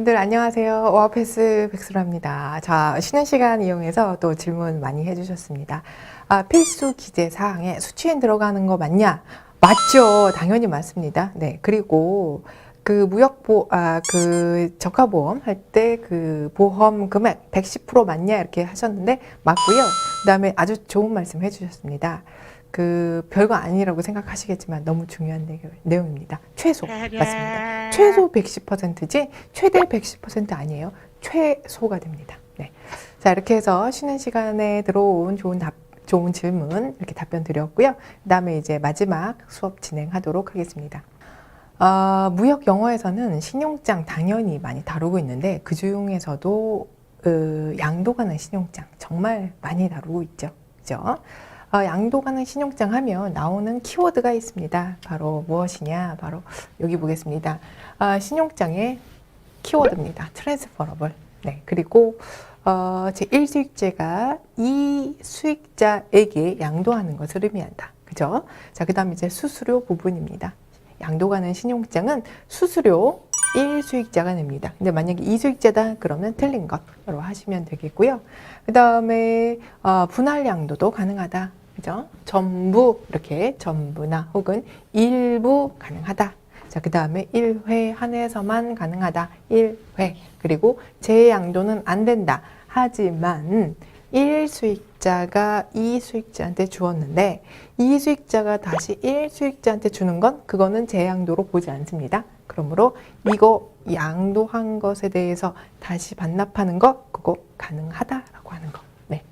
여러분들 안녕하세요. 오아패스 백수랍니다. 자, 쉬는 시간 이용해서 또 질문 많이 해주셨습니다. 아, 필수 기재 사항에 수취엔 들어가는 거 맞냐? 맞죠. 당연히 맞습니다. 네. 그리고 그 무역보, 아, 그 저가보험 할 때 그 보험 금액 110% 맞냐? 이렇게 하셨는데 맞고요. 그 다음에 아주 좋은 말씀 해주셨습니다. 그 별거 아니라고 생각하시겠지만 너무 중요한 내용- 내용입니다. 최소 맞습니다. 최소 110%지 최대 110% 아니에요. 최소가 됩니다. 네. 자 이렇게 해서 쉬는 시간에 들어온 좋은 답 좋은 질문 이렇게 답변 드렸고요. 그다음에 이제 마지막 수업 진행하도록 하겠습니다. 아, 무역 영어에서는 신용장 당연히 많이 다루고 있는데 그 중에서도 그 양도 가는 신용장 정말 많이 다루고 있죠. 그죠? 어, 양도 가는 신용장 하면 나오는 키워드가 있습니다. 바로 무엇이냐? 바로 여기 보겠습니다. 아, 신용장의 키워드입니다. 트랜스퍼러블. 네. 그리고 어, 제 1수익제가 이 수익자에게 양도하는 것을 의미한다. 그죠? 자, 그 다음 이제 수수료 부분입니다. 양도 가는 신용장은 수수료 1수익자가 냅니다. 근데 만약에 2수익자다 그러면 틀린 것으로 하시면 되겠고요. 그 다음에 어, 분할 양도도 가능하다. 그죠? 전부 이렇게 전부나 혹은 일부 가능하다. 자, 그 다음에 1회 한해서만 가능하다. 1회. 그리고 재양도는 안 된다. 하지만 1 수익자가 2 수익자한테 주었는데 2 수익자가 다시 1 수익자한테 주는 건 그거는 재양도로 보지 않습니다. 그러므로 이거 양도한 것에 대해서 다시 반납하는 거 그거 가능하다라고 하는 거. 네.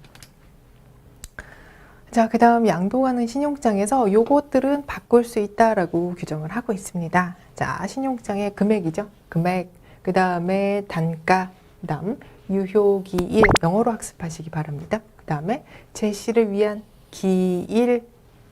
자, 그 다음 양도하는 신용장에서 요것들은 바꿀 수 있다라고 규정을 하고 있습니다. 자, 신용장의 금액이죠. 금액, 그 다음에 단가, 그 다음 유효기일, 영어로 학습하시기 바랍니다. 그 다음에 제시를 위한 기일,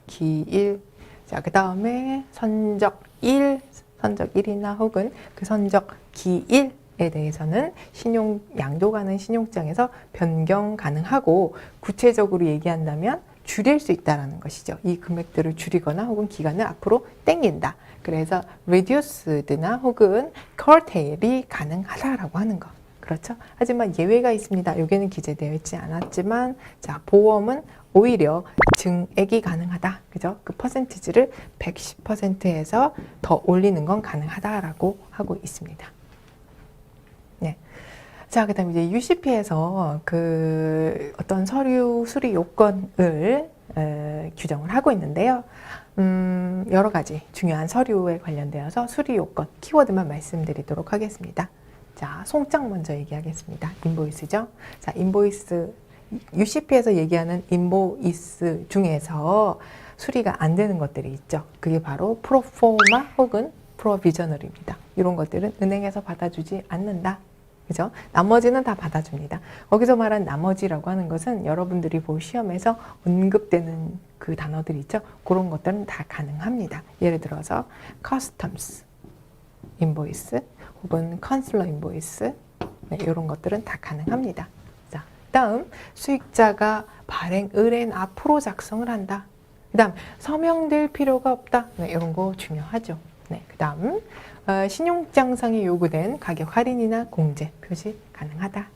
기일. 자, 그 다음에 선적일, 선적일이나 혹은 그 선적 기일 에 대해서는 신용 양도 가는 신용장에서 변경 가능하고 구체적으로 얘기한다면 줄일 수 있다라는 것이죠. 이 금액들을 줄이거나 혹은 기간을 앞으로 땡긴다. 그래서 reduced나 혹은 curtail이 가능하다라고 하는 거. 그렇죠? 하지만 예외가 있습니다. 여기는 기재되어 있지 않았지만 자, 보험은 오히려 증액이 가능하다. 그죠? 그 퍼센티지를 110%에서 더 올리는 건 가능하다라고 하고 있습니다. 네. 자, 그 다음에 이제 UCP에서 그 어떤 서류 수리 요건을 에, 규정을 하고 있는데요. 음, 여러 가지 중요한 서류에 관련되어서 수리 요건, 키워드만 말씀드리도록 하겠습니다. 자, 송장 먼저 얘기하겠습니다. 인보이스죠? 자, 인보이스, UCP에서 얘기하는 인보이스 중에서 수리가 안 되는 것들이 있죠. 그게 바로 프로포마 혹은 프로비저널입니다. 이런 것들은 은행에서 받아주지 않는다. 그죠? 나머지는 다 받아줍니다. 거기서 말한 나머지라고 하는 것은 여러분들이 볼 시험에서 언급되는 그 단어들 있죠? 그런 것들은 다 가능합니다. 예를 들어서 customs, 인보이스, 혹은 컨슬러 인보이스, 네, 이런 것들은 다 가능합니다. 자, 다음 수익자가 발행 의뢰인 앞으로 작성을 한다. 그 다음 서명될 필요가 없다. 네, 이런 거 중요하죠. 네, 그 다음 어, 신용장상에 요구된 가격 할인이나 공제 표시 가능하다.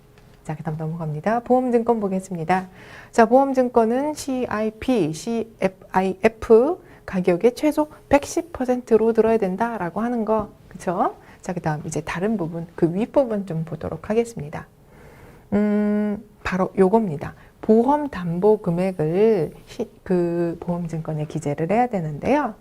자, 그 다음 넘어갑니다. 보험증권 보겠습니다. 자, 보험증권은 CIP, CFIF 가격의 최소 110%로 들어야 된다라고 하는 거, 그쵸? 자, 그 다음 이제 다른 부분, 그 윗부분 좀 보도록 하겠습니다. 음, 바로 요겁니다. 보험 담보 금액을 시, 그 보험증권에 기재를 해야 되는데요.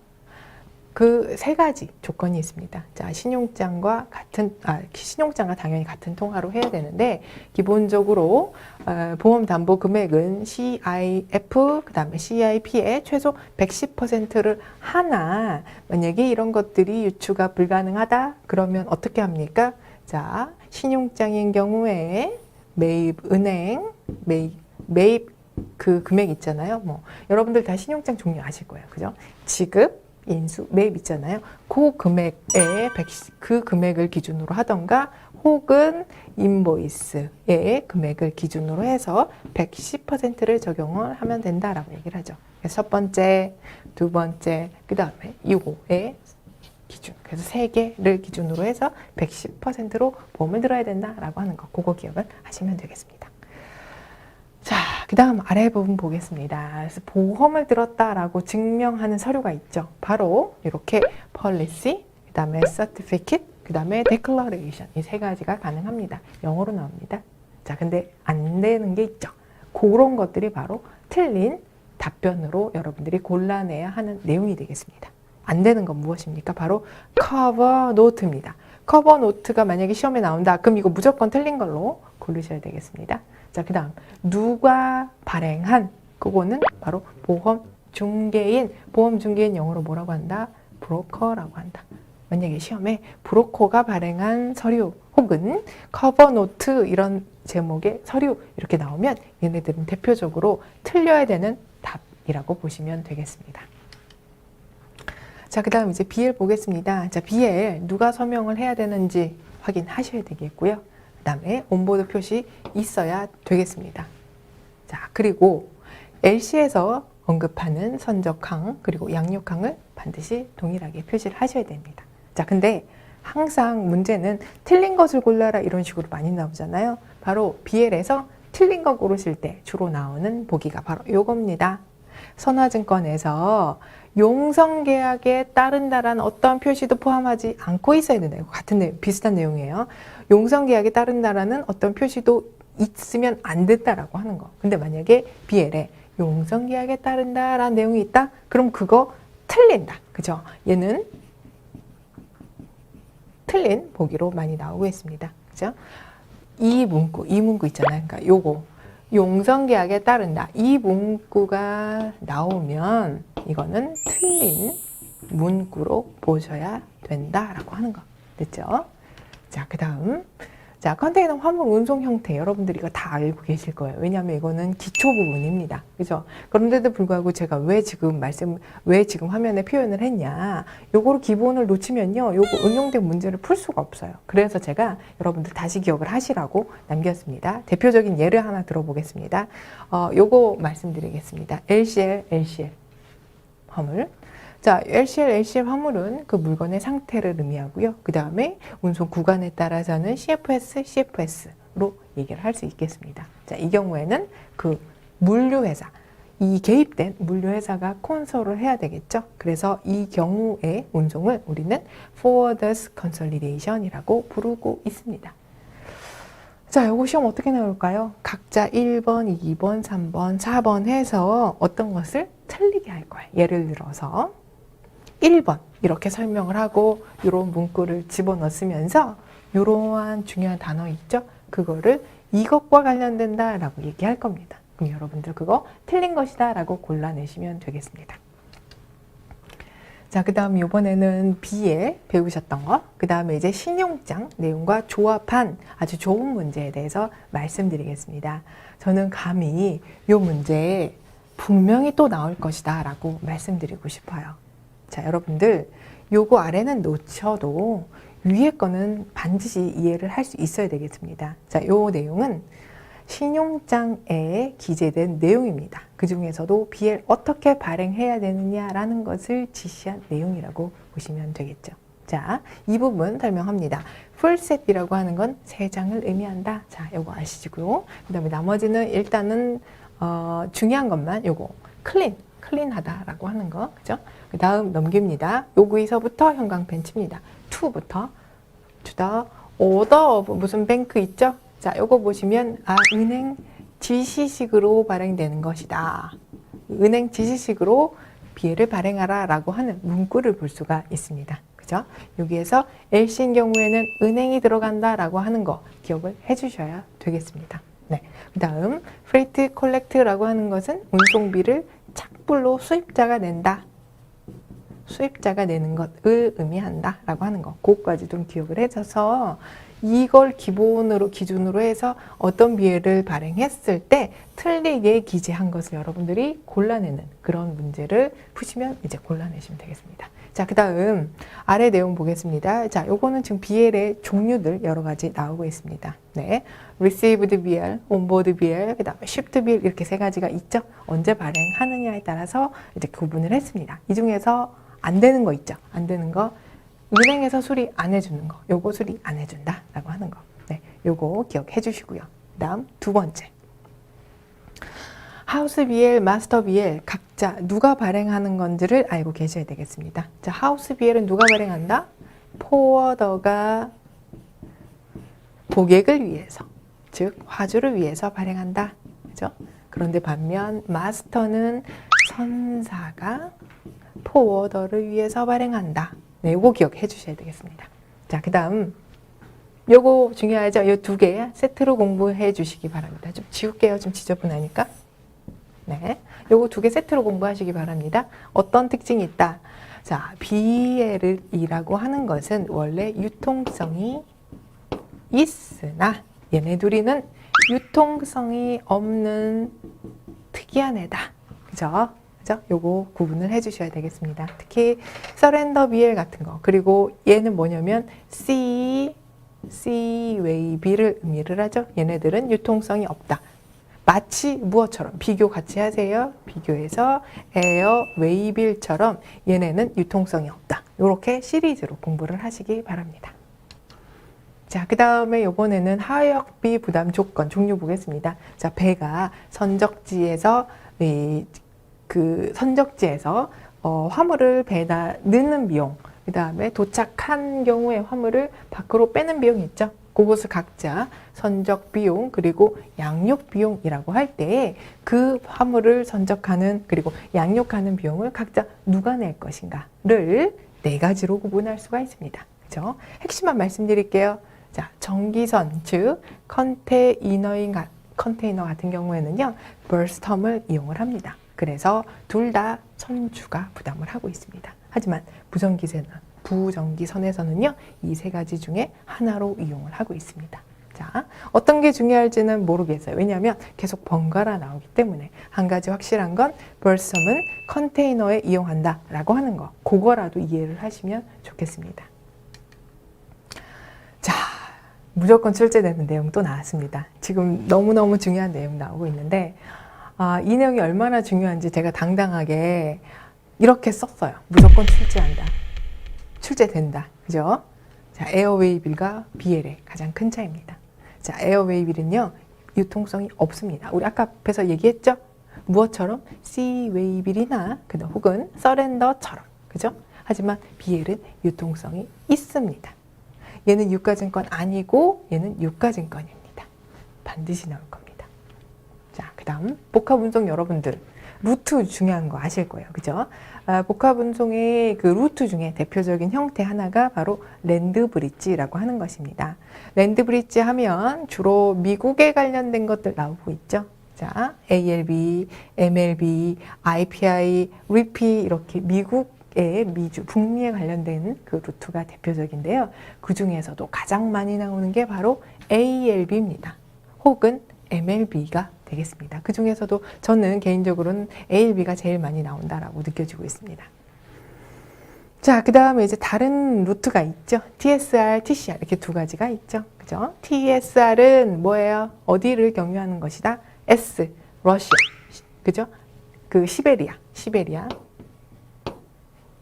그 세 가지 조건이 있습니다. 자, 신용장과 같은, 아, 신용장과 당연히 같은 통화로 해야 되는데, 기본적으로, 어, 보험 담보 금액은 CIF, 그 다음에 CIP의 최소 110%를 하나, 만약에 이런 것들이 유추가 불가능하다? 그러면 어떻게 합니까? 자, 신용장인 경우에 매입 은행, 매입, 매입 그 금액 있잖아요. 뭐, 여러분들 다 신용장 종류 아실 거예요. 그죠? 지급, 인수, 매입 있잖아요. 그 금액에 110, 그 금액을 기준으로 하던가 혹은 인보이스의 금액을 기준으로 해서 110%를 적용을 하면 된다라고 얘기를 하죠. 그래서 첫 번째, 두 번째, 그 다음에 이거에 기준. 그래서 세 개를 기준으로 해서 110%로 보험을 들어야 된다라고 하는 거. 그거 기억을 하시면 되겠습니다. 자, 그 다음 아래 부분 보겠습니다. 그래서 보험을 들었다라고 증명하는 서류가 있죠. 바로 이렇게 policy, 그 다음에 certificate, 그 다음에 declaration 이 세 가지가 가능합니다. 영어로 나옵니다. 자, 근데 안 되는 게 있죠. 그런 것들이 바로 틀린 답변으로 여러분들이 골라내야 하는 내용이 되겠습니다. 안 되는 건 무엇입니까? 바로 커버 노트입니다. 커버 노트가 만약에 시험에 나온다. 그럼 이거 무조건 틀린 걸로 고르셔야 되겠습니다. 자, 그 다음 누가 발행한 그거는 바로 보험 중개인 보험 중개인 영어로 뭐라고 한다? 브로커라고 한다. 만약에 시험에 브로커가 발행한 서류 혹은 커버 노트 이런 제목의 서류 이렇게 나오면 얘네들은 대표적으로 틀려야 되는 답이라고 보시면 되겠습니다. 자, 그 다음 이제 BL 보겠습니다. 자, BL 누가 서명을 해야 되는지 확인하셔야 되겠고요. 그 다음에 온보드 표시 있어야 되겠습니다. 자, 그리고 LC에서 언급하는 선적항 그리고 양육항을 반드시 동일하게 표시를 하셔야 됩니다. 자, 근데 항상 문제는 틀린 것을 골라라 이런 식으로 많이 나오잖아요. 바로 BL에서 틀린 거 고르실 때 주로 나오는 보기가 바로 요겁니다. 선화증권에서 용성 계약에 따른다라는 어떠한 표시도 포함하지 않고 있어야 된다. 이거 같은 내용, 비슷한 내용이에요. 용성 계약에 따른다라는 어떤 표시도 있으면 안 된다라고 하는 거. 근데 만약에 BL에 용성 계약에 따른다라는 내용이 있다? 그럼 그거 틀린다. 그죠? 얘는 틀린 보기로 많이 나오고 있습니다. 그죠? 이 문구, 이 문구 있잖아요. 그러니까 요거. 용성계약에 따른다. 이 문구가 나오면 이거는 틀린 문구로 보셔야 된다라고 하는 거. 됐죠? 자, 그 다음. 자, 컨테이너 화물 운송 형태 여러분들이 이거 다 알고 계실 거예요. 왜냐하면 이거는 기초 부분입니다. 그죠? 그런데도 불구하고 제가 왜 지금 말씀, 왜 지금 화면에 표현을 했냐. 요거를 기본을 놓치면요. 요거 응용된 문제를 풀 수가 없어요. 그래서 제가 여러분들 다시 기억을 하시라고 남겼습니다. 대표적인 예를 하나 들어보겠습니다. 어, 요거 말씀드리겠습니다. LCL, LCL 화물. 자, LCL, LCL 화물은 그 물건의 상태를 의미하고요. 그 다음에 운송 구간에 따라서는 CFS, CFS로 얘기를 할 수 있겠습니다. 자, 이 경우에는 그 물류회사, 이 개입된 물류회사가 콘솔을 해야 되겠죠. 그래서 이 경우의 운송을 우리는 Forwarders Consolidation이라고 부르고 있습니다. 자, 요거 시험 어떻게 나올까요? 각자 1번, 2번, 3번, 4번 해서 어떤 것을 틀리게 할 거예요. 예를 들어서 1번 이렇게 설명을 하고 이런 문구를 집어넣으면서 이러한 중요한 단어 있죠? 그거를 이것과 관련된다 라고 얘기할 겁니다. 그럼 여러분들 그거 틀린 것이다 라고 골라내시면 되겠습니다. 자, 그 다음 이번에는 B에 배우셨던 거, 그 다음에 이제 신용장 내용과 조합한 아주 좋은 문제에 대해서 말씀드리겠습니다. 저는 감히 이 문제에 분명히 또 나올 것이다 라고 말씀드리고 싶어요. 자, 여러분들 요거 아래는 놓쳐도 위에 거는 반드시 이해를 할 수 있어야 되겠습니다. 자, 요 내용은 신용장에 기재된 내용입니다. 그 중에서도 BL 어떻게 발행해야 되느냐라는 것을 지시한 내용이라고 보시면 되겠죠. 자, 이 부분 설명합니다. 풀셋이라고 하는 건 세 장을 의미한다. 자, 요거 아시고요. 그 다음에 나머지는 일단은 어, 중요한 것만 요거 클린, 클린하다라고 하는 거, 그죠? 그 다음 넘깁니다. 요구에서부터 형광펜 칩니다. to부터 to the order of 무슨 뱅크 있죠? 자, 요거 보시면 아, 은행 지시식으로 발행되는 것이다. 은행 지시식으로 비해를 발행하라 라고 하는 문구를 볼 수가 있습니다. 그죠? 여기에서 LC인 경우에는 은행이 들어간다 라고 하는 거 기억을 해 주셔야 되겠습니다. 네. 그 다음, freight collect라고 하는 것은 운송비를 착불로 수입자가 낸다. 수입자가 내는 것을 의미한다 라고 하는 것 그것까지 좀 기억을 해줘서 이걸 기본으로 기준으로 해서 어떤 비회를 발행했을 때 틀리게 기재한 것을 여러분들이 골라내는 그런 문제를 푸시면 이제 골라내시면 되겠습니다. 자, 그 다음 아래 내용 보겠습니다. 자, 요거는 지금 BL의 종류들 여러 가지 나오고 있습니다. 네. received BL, onboard BL, 그 다음에 shipped BL 이렇게 세 가지가 있죠. 언제 발행하느냐에 따라서 이제 구분을 했습니다. 이 중에서 안 되는 거 있죠. 안 되는 거 은행에서 수리 안 해주는 거, 요거 수리 안 해준다 라고 하는 거. 네, 요거 기억해 주시고요. 그다음 두 번째. 하우스 BL, 마스터 BL 각자 누가 발행하는 건지를 알고 계셔야 되겠습니다. 자, 하우스 BL은 누가 발행한다? 포워더가 고객을 위해서, 즉 화주를 위해서 발행한다. 그죠? 그런데 반면 마스터는 선사가 포워더를 위해서 발행한다. 네, 요거 기억해 주셔야 되겠습니다. 자, 그 다음 요거 중요하죠? 요 두 개 세트로 공부해 주시기 바랍니다. 좀 지울게요. 좀 지저분하니까. 네. 요거 두 개 세트로 공부하시기 바랍니다. 어떤 특징이 있다? 자, BL이라고 하는 것은 원래 유통성이 있으나 얘네 둘이는 유통성이 없는 특이한 애다. 그죠? 그죠? 요거 구분을 해 주셔야 되겠습니다. 특히 서렌더 BL 같은 거. 그리고 얘는 뭐냐면 C C 웨이비를 의미를 하죠. 얘네들은 유통성이 없다. 마치 무엇처럼 비교 같이 하세요. 비교해서 에어 웨이빌처럼 얘네는 유통성이 없다. 이렇게 시리즈로 공부를 하시기 바랍니다. 자, 그 다음에 이번에는 하역비 부담 조건 종류 보겠습니다. 자, 배가 선적지에서 이, 그 선적지에서 어, 화물을 배다 넣는 비용, 그 다음에 도착한 경우에 화물을 밖으로 빼는 비용이 있죠. 그것을 각자 선적 비용 그리고 양육 비용이라고 할 때 그 화물을 선적하는 그리고 양육하는 비용을 각자 누가 낼 것인가를 네 가지로 구분할 수가 있습니다. 그죠? 핵심만 말씀드릴게요. 자, 전기선 즉 컨테이너인 가- 컨테이너 같은 경우에는요 벌스텀을 이용을 합니다. 그래서 둘다 선주가 부담을 하고 있습니다. 하지만 부전기세는 부전기선에서는요 이 세 가지 중에 하나로 이용을 하고 있습니다. 자, 어떤 게 중요할지는 모르겠어요. 왜냐하면 계속 번갈아 나오기 때문에 한 가지 확실한 건 벌섬은 컨테이너에 이용한다 라고 하는 거, 그거라도 이해를 하시면 좋겠습니다. 자, 무조건 출제되는 내용 또 나왔습니다. 지금 너무너무 중요한 내용 나오고 있는데, 아, 이 내용이 얼마나 중요한지 제가 당당하게 이렇게 썼어요. 무조건 출제한다. 출제된다. 그죠? 자, 에어웨이빌과 BL의 가장 큰 차이입니다. 자, 에어웨이빌은요, 유통성이 없습니다. 우리 아까 앞에서 얘기했죠? 무엇처럼? C웨이빌이나, 혹은 서렌더처럼. 그죠? 하지만 BL은 유통성이 있습니다. 얘는 유가증권 아니고 얘는 유가증권입니다. 반드시 나올 겁니다. 자, 그 다음 복합 운송 여러분들 루트 중요한 거 아실 거예요. 그죠? 아, 복합 운송의 그 루트 중에 대표적인 형태 하나가 바로 랜드 브릿지라고 하는 것입니다. 랜드 브릿지 하면 주로 미국에 관련된 것들 나오고 있죠. 자, ALB, MLB, IPI, RIP 이렇게 미국 의 미주, 북미에 관련된 그 루트가 대표적인데요. 그 중에서도 가장 많이 나오는 게 바로 ALB입니다. 혹은 MLB가 되겠습니다. 그 중에서도 저는 개인적으로는 ALB가 제일 많이 나온다라고 느껴지고 있습니다. 자, 그 다음에 이제 다른 루트가 있죠. TSR, TCR 이렇게 두 가지가 있죠. 그죠? TSR은 뭐예요? 어디를 경유하는 것이다? S, 러시아. 그죠? 그 시베리아, 시베리아.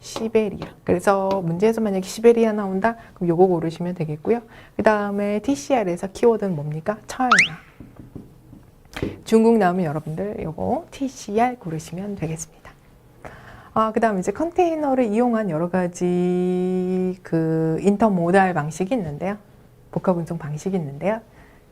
시베리아. 그래서 문제에서 만약에 시베리아 나온다? 그럼 요거 고르시면 되겠고요. 그 다음에 TCR에서 키워드는 뭡니까? 차이나. 중국 나오면 여러분들 요거 TCR 고르시면 되겠습니다. 아, 그 다음 이제 컨테이너를 이용한 여러 가지 그 인터모달 방식이 있는데요. 복합 운송 방식이 있는데요.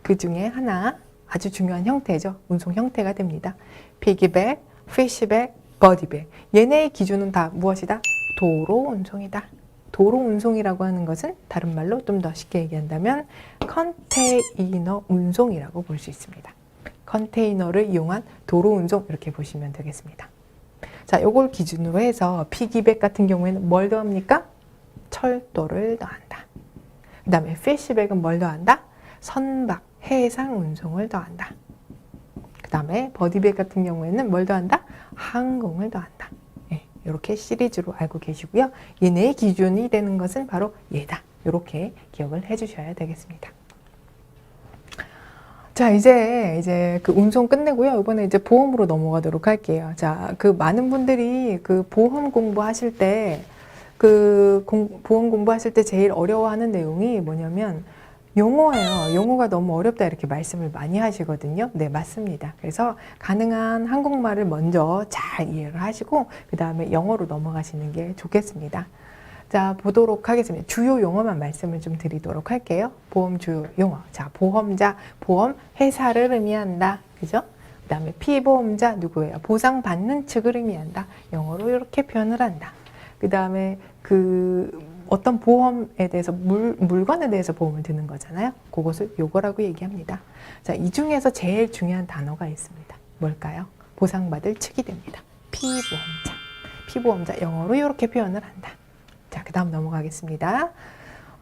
그 중에 하나 아주 중요한 형태죠. 운송 형태가 됩니다. 피기백, 피시백, 버디백. 얘네의 기준은 다 무엇이다? 도로 운송이다. 도로 운송이라고 하는 것은 다른 말로 좀 더 쉽게 얘기한다면 컨테이너 운송이라고 볼 수 있습니다. 컨테이너를 이용한 도로 운송 이렇게 보시면 되겠습니다. 자, 요걸 기준으로 해서 피기백 같은 경우에는 뭘 더합니까? 철도를 더한다. 그 다음에 피시백은 뭘 더한다? 선박, 해상 운송을 더한다. 그 다음에 버디백 같은 경우에는 뭘 더한다? 항공을 더한다. 예, 이렇게 시리즈로 알고 계시고요. 얘네의 기준이 되는 것은 바로 얘다. 이렇게 기억을 해주셔야 되겠습니다. 자, 이제, 이제 그 운송 끝내고요. 이번에 이제 보험으로 넘어가도록 할게요. 자, 그 많은 분들이 그 보험 공부하실 때 그 공- 보험 공부하실 때 제일 어려워하는 내용이 뭐냐면 용어예요. 용어가 너무 어렵다 이렇게 말씀을 많이 하시거든요. 네, 맞습니다. 그래서 가능한 한국말을 먼저 잘 이해를 하시고 그 다음에 영어로 넘어가시는 게 좋겠습니다. 자, 보도록 하겠습니다. 주요 용어만 말씀을 좀 드리도록 할게요. 보험 주요 용어. 자, 보험자, 보험 회사를 의미한다. 그죠? 그 다음에 피보험자 누구예요? 보상받는 측을 의미한다. 영어로 이렇게 표현을 한다. 그 다음에 그 어떤 보험에 대해서 물, 물건에 대해서 보험을 드는 거잖아요. 그것을 요거라고 얘기합니다. 자, 이 중에서 제일 중요한 단어가 있습니다. 뭘까요? 보상받을 측이 됩니다. 피보험자. 피보험자 영어로 이렇게 표현을 한다. 자, 그 다음 넘어가겠습니다.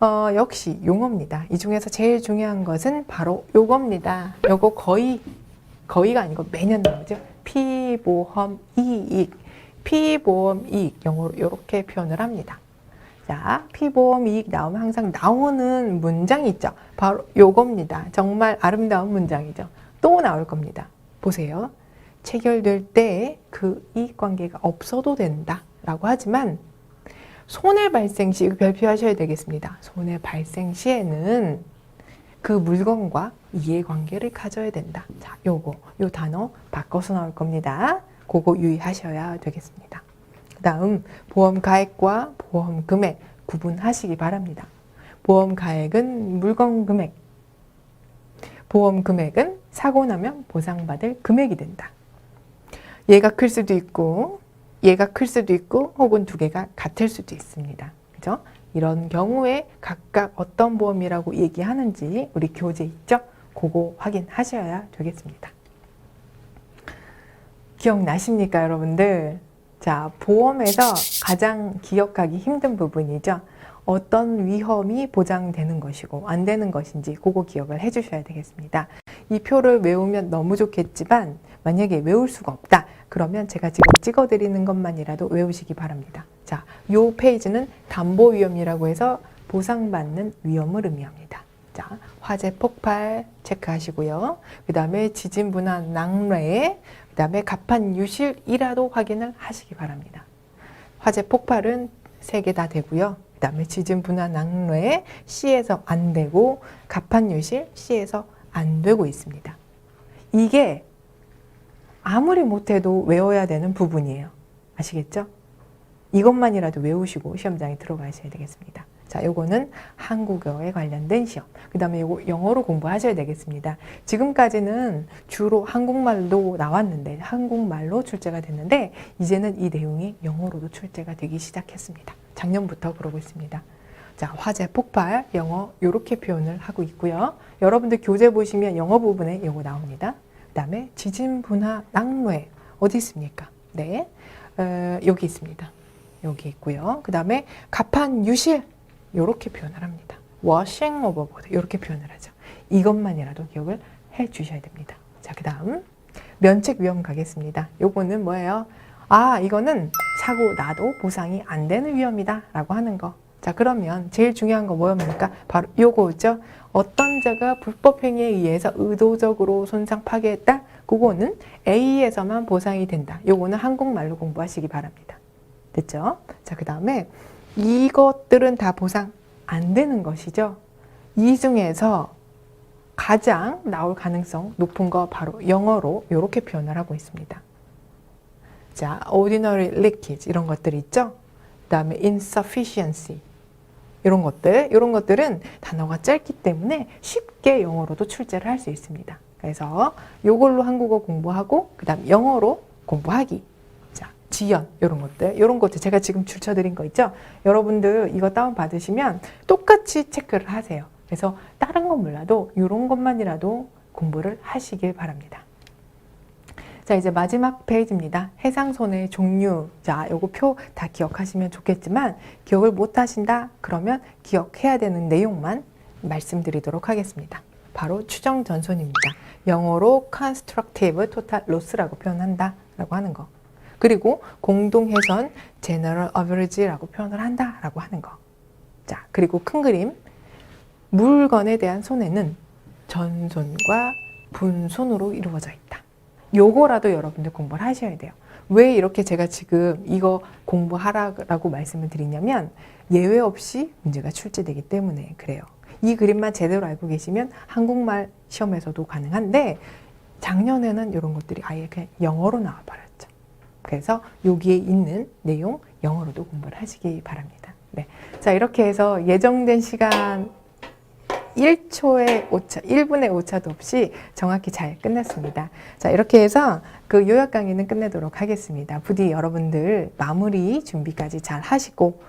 어, 역시 용어입니다. 이 중에서 제일 중요한 것은 바로 요겁니다. 요거 거의, 거의가 아니고 매년 나오죠. 피보험 이익. 피보험 이익. 영어로 이렇게 표현을 합니다. 자, 피보험 이익 나오면 항상 나오는 문장이 있죠. 바로 요겁니다. 정말 아름다운 문장이죠. 또 나올 겁니다. 보세요. 체결될 때 그 이익 관계가 없어도 된다. 라고 하지만 손해 발생 시 이거 별표하셔야 되겠습니다. 손해 발생 시에는 그 물건과 이해관계를 가져야 된다. 자, 요거 요 단어 바꿔서 나올 겁니다. 그거 유의하셔야 되겠습니다. 그다음 보험 가액과 보험 금액 구분하시기 바랍니다. 보험 가액은 물건 금액, 보험 금액은 사고 나면 보상받을 금액이 된다. 얘가 클 수도 있고 얘가 클 수도 있고 혹은 두 개가 같을 수도 있습니다. 그죠? 이런 경우에 각각 어떤 보험이라고 얘기하는지 우리 교재 있죠? 그거 확인하셔야 되겠습니다. 기억나십니까, 여러분들? 자, 보험에서 가장 기억하기 힘든 부분이죠. 어떤 위험이 보장되는 것이고 안 되는 것인지 그거 기억을 해 주셔야 되겠습니다. 이 표를 외우면 너무 좋겠지만 만약에 외울 수가 없다. 그러면 제가 지금 찍어 드리는 것만이라도 외우시기 바랍니다. 자, 요 페이지는 담보 위험이라고 해서 보상받는 위험을 의미합니다. 자, 화재 폭발 체크하시고요. 그 다음에 지진 분한 낙뢰, 그 다음에 갑판 유실이라도 확인을 하시기 바랍니다. 화재 폭발은 세 개 다 되고요. 그 다음에 지진 분한 낙뢰 C에서 안 되고 갑판 유실 C에서 안 되고 있습니다. 이게 아무리 못해도 외워야 되는 부분이에요. 아시겠죠? 이것만이라도 외우시고 시험장에 들어가셔야 되겠습니다. 자, 요거는 한국어에 관련된 시험. 그 다음에 요거 영어로 공부하셔야 되겠습니다. 지금까지는 주로 한국말로 나왔는데, 한국말로 출제가 됐는데, 이제는 이 내용이 영어로도 출제가 되기 시작했습니다. 작년부터 그러고 있습니다. 자, 화재 폭발, 영어, 요렇게 표현을 하고 있고요. 여러분들 교재 보시면 영어 부분에 요거 나옵니다. 그 다음에 지진 분화 낙뢰, 어디 있습니까? 네, 어, 여기 있습니다. 여기 있고요. 그 다음에 갑판 유실, 요렇게 표현을 합니다. washing overboard, 요렇게 표현을 하죠. 이것만이라도 기억을 해 주셔야 됩니다. 자, 그 다음, 면책 위험 가겠습니다. 요거는 뭐예요? 아, 이거는 사고 나도 보상이 안 되는 위험이다. 라고 하는 거. 자, 그러면 제일 중요한 거 뭐였습니까? 바로 요거죠. 어떤 자가 불법 행위에 의해서 의도적으로 손상 파괴했다? 그거는 A에서만 보상이 된다. 요거는 한국말로 공부하시기 바랍니다. 됐죠? 자, 그 다음에 이것들은 다 보상 안 되는 것이죠. 이 중에서 가장 나올 가능성 높은 거 바로 영어로 이렇게 표현을 하고 있습니다. 자, ordinary leakage 이런 것들 있죠. 그 다음에 insufficiency 이런 것들, 이런 것들은 단어가 짧기 때문에 쉽게 영어로도 출제를 할 수 있습니다. 그래서 이걸로 한국어 공부하고 그다음 영어로 공부하기. 자, 지연 이런 것들, 이런 것들 제가 지금 줄쳐드린 거 있죠. 여러분들 이거 다운 받으시면 똑같이 체크를 하세요. 그래서 다른 건 몰라도 이런 것만이라도 공부를 하시길 바랍니다. 자, 이제 마지막 페이지입니다. 해상손해 종류. 자, 요거 표 다 기억하시면 좋겠지만, 기억을 못 하신다? 그러면 기억해야 되는 내용만 말씀드리도록 하겠습니다. 바로 추정 전손입니다. 영어로 constructive total loss라고 표현한다. 라고 하는 거. 그리고 공동해선 general average라고 표현을 한다. 라고 하는 거. 자, 그리고 큰 그림. 물건에 대한 손해는 전손과 분손으로 이루어져 있다. 요거라도 여러분들 공부를 하셔야 돼요. 왜 이렇게 제가 지금 이거 공부하라고 말씀을 드리냐면 예외 없이 문제가 출제되기 때문에 그래요. 이 그림만 제대로 알고 계시면 한국말 시험에서도 가능한데 작년에는 이런 것들이 아예 그냥 영어로 나와 버렸죠. 그래서 여기에 있는 내용 영어로도 공부를 하시기 바랍니다. 네. 자, 이렇게 해서 예정된 시간 1초의 오차, 1분의 오차도 없이 정확히 잘 끝났습니다. 자, 이렇게 해서 그 요약 강의는 끝내도록 하겠습니다. 부디 여러분들 마무리 준비까지 잘 하시고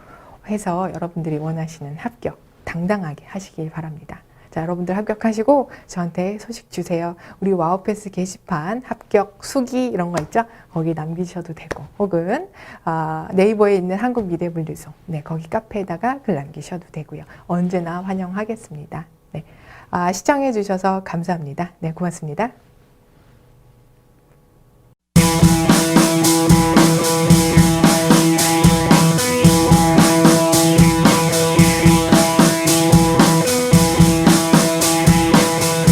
해서 여러분들이 원하시는 합격 당당하게 하시길 바랍니다. 자, 여러분들 합격하시고 저한테 소식 주세요. 우리 와우패스 게시판 합격 수기 이런 거 있죠? 거기 남기셔도 되고 혹은 아, 네이버에 있는 한국 미래분류소 네, 거기 카페에다가 글 남기셔도 되고요. 언제나 환영하겠습니다. 네. 아, 시청해 주셔서 감사합니다. 네, 고맙습니다.